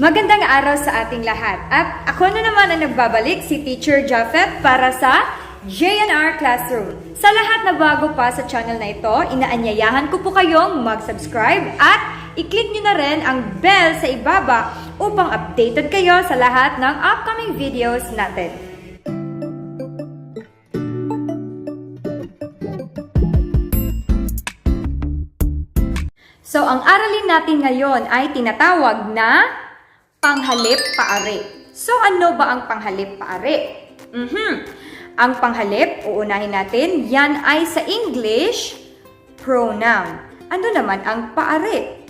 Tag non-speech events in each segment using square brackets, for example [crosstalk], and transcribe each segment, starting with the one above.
Magandang araw sa ating lahat. At ako na naman ang nagbabalik, si Teacher Japheth para sa JNR Classroom. Sa lahat na bago pa sa channel na ito, inaanyayahan ko po kayong mag-subscribe at i-click nyo na rin ang bell sa ibaba upang updated kayo sa lahat ng upcoming videos natin. So, ang aralin natin ngayon ay tinatawag na panghalip paari. So, ano ba ang panghalip paari? Mhm. Ang panghalip, uunahin natin, yan ay sa English, pronoun. Ano naman ang paari?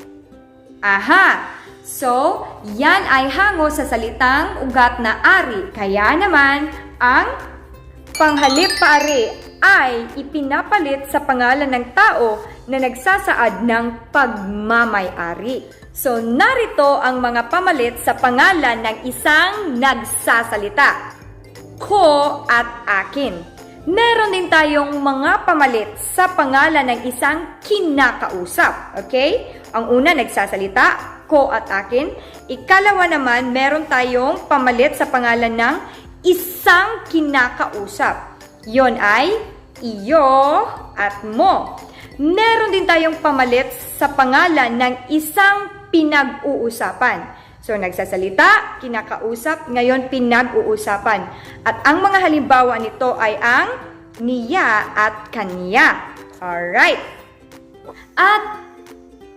Aha! So, yan ay hango sa salitang ugat na ari. Kaya naman, ang panghalip paari ay ipinapalit sa pangalan ng tao na nagsasaad ng pagmamay-ari. So, narito ang mga pamalit sa pangalan ng isang nagsasalita. Ko at akin. Meron din tayong mga pamalit sa pangalan ng isang kinakausap. Okay? Ang una, nagsasalita, ko at akin. Ikalawa naman, meron tayong pamalit sa pangalan ng isang kinakausap. Yon ay iyo at mo. Meron din tayong pamalit sa pangalan ng isang pinag-uusapan. So, nagsasalita, kinakausap, ngayon pinag-uusapan. At ang mga halimbawa nito ay ang niya at kanya. Alright. At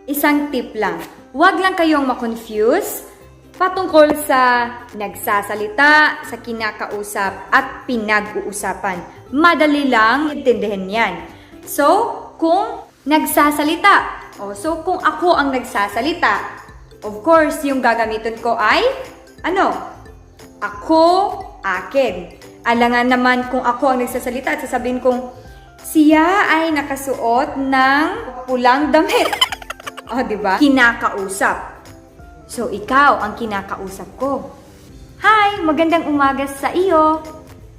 isang tip lang. Huwag lang kayong makonfuse patungkol sa nagsasalita, sa kinakausap, at pinag-uusapan. Madali lang intindihin yan. So, kung nagsasalita, o so kung ako ang nagsasalita, of course, yung gagamitin ko ay, ano? Ako, akin. Alangan naman kung ako ang nagsasalita at sasabihin kong, siya ay nakasuot ng pulang damit. [laughs] O, di ba? Kinakausap. So, ikaw ang kinakausap ko. Hi, magandang umaga sa iyo.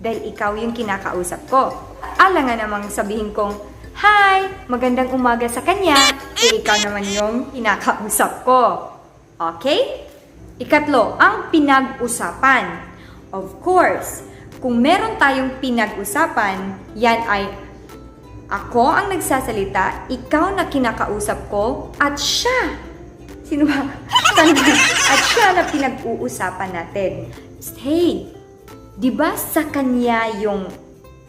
Dahil ikaw yung kinakausap ko. Alangan namang sabihin kong, Hi, magandang umaga sa kanya. Eh, ikaw naman yung kinakausap ko. Okay? Ikatlo, ang pinag-usapan. Of course, kung meron tayong pinag-usapan, yan ay ako ang nagsasalita, ikaw na kinakausap ko, at siya. Sino ba? [laughs] At siya na pinag-uusapan natin. Hey, di ba sa kanya yung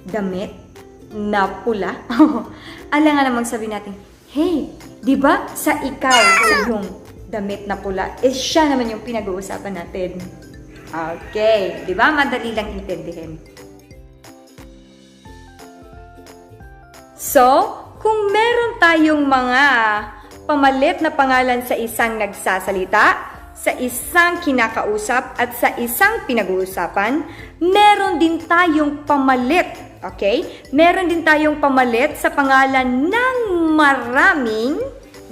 damit na pula? [laughs] Alam nga namang sabi natin, hey, di ba sa ikaw yung damit na pula? Eh siya naman yung pinag-uusapan natin. Okay, di ba? Madali lang intindihin. So, kung meron tayong mga pamalit na pangalan sa isang nagsasalita, sa isang kinakausap at sa isang pinag-uusapan, meron din tayong pamalit, okay? Meron din tayong pamalit sa pangalan ng maraming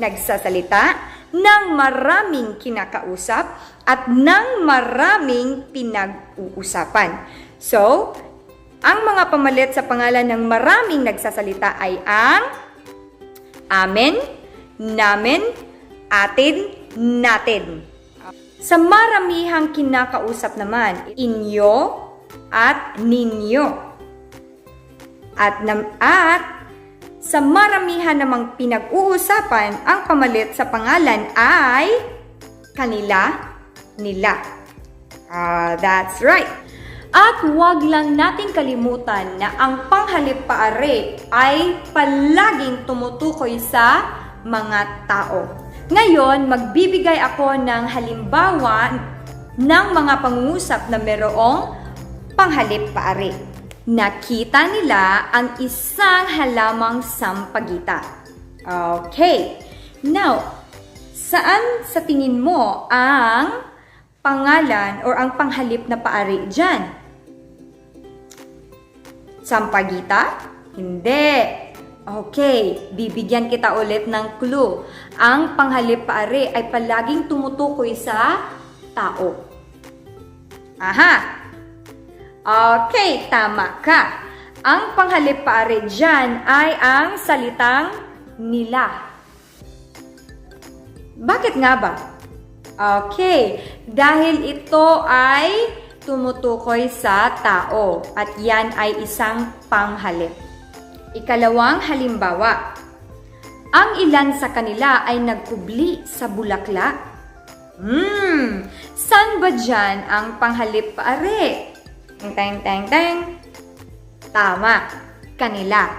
nagsasalita, ng maraming kinakausap, at ng maraming pinag-uusapan. So, ang mga pamalit sa pangalan ng maraming nagsasalita ay ang amin, namin, atin, natin. Sa maramihang kinakausap naman, inyo at ninyo. At, nam, at sa maramihan namang pinag-uusapan, ang pamalit sa pangalan ay kanila, nila. Ah, that's right. At huwag lang nating kalimutan na ang panghalip paari ay palaging tumutukoy sa mga tao. Ngayon, magbibigay ako ng halimbawa ng mga pangungusap na merong panghalip paari. Nakita nila ang isang halamang sampagita. Okay. Now, saan sa tingin mo ang pangalan or ang panghalip na paari dyan? Sampagita? Hindi. Okay, bibigyan kita ulit ng clue. Ang panghalip paari ay palaging tumutukoy sa tao. Aha! Okay, tama ka. Ang panghalip paari dyan ay ang salitang nila. Bakit nga ba? Okay, dahil ito ay tumutukoy sa tao at yan ay isang panghalip. Ikalawang halimbawa, ang ilan sa kanila ay nagkubli sa bulaklak. Hmm, saan ba dyan ang panghalip paare? Teng, teng, teng, teng. Tama, kanila.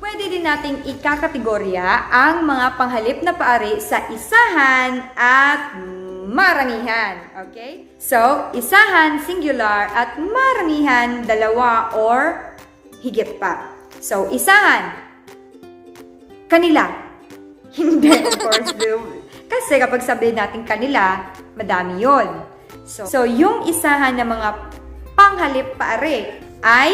Pwede din nating ikakategorya ang mga panghalip na paari sa isahan at maramihan. Okay? So, isahan, singular, at maramihan, dalawa or higit pa. So, isahan, kanila. [laughs] Hindi, of course. Kasi kapag sabihin natin kanila, madami yon. So, so, yung isahan ng mga panghalip paare ay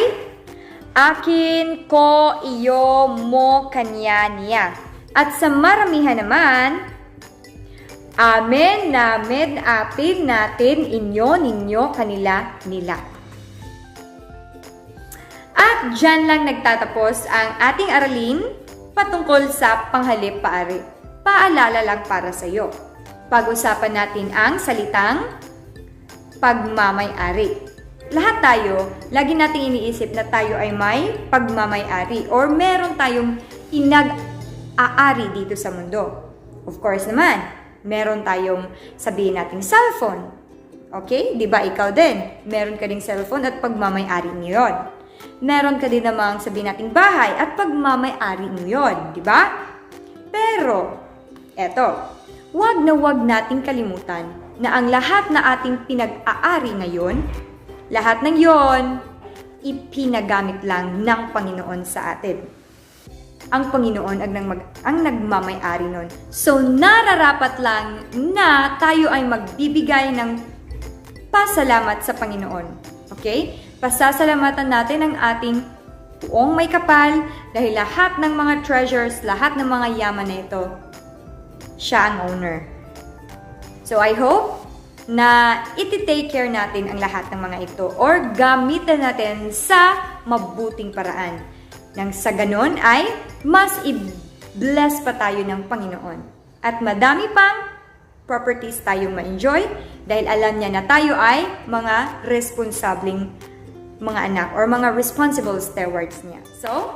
akin, ko, iyo, mo, kanya, niya. At sa maramihan naman, amin, namin, atin, natin, inyo, ninyo, kanila, nila. At dyan lang nagtatapos ang ating aralin patungkol sa panghalip paari. Paalala lang para sa iyo. Pag-usapan natin ang salitang pagmamay-ari. Lahat tayo, lagi nating iniisip na tayo ay may pagmamay-ari or meron tayong inag-aari dito sa mundo. Of course naman, meron tayong sabihin nating cellphone. Okay? Di ba ikaw din? Meron ka ding cellphone at pagmamay-ari niyo yun. Meron ka din namang sabihin nating bahay at pagmamay-ari niyo yun. Di ba? Pero, eto, wag na wag nating kalimutan na ang lahat na ating pinag-aari ngayon, lahat ng yon ipinagamit lang ng Panginoon sa atin. Ang Panginoon ang, nang mag, ang nagmamay-ari nun. So, nararapat lang na tayo ay magbibigay ng pasalamat sa Panginoon. Okay? Pasasalamatan natin ang ating buong may kapal dahil lahat ng mga treasures, lahat ng mga yaman na ito, siya ang owner. So I hope na iti-take care natin ang lahat ng mga ito or gamitan natin sa mabuting paraan. Nang sa ganon ay mas i-bless pa tayo ng Panginoon. At madami pang properties tayong ma-enjoy dahil alam niya na tayo ay mga responsableng mga anak or mga responsible stewards niya. So,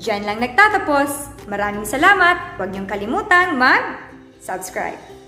dyan lang nagtatapos. Maraming salamat. Huwag niyong kalimutan mag-subscribe.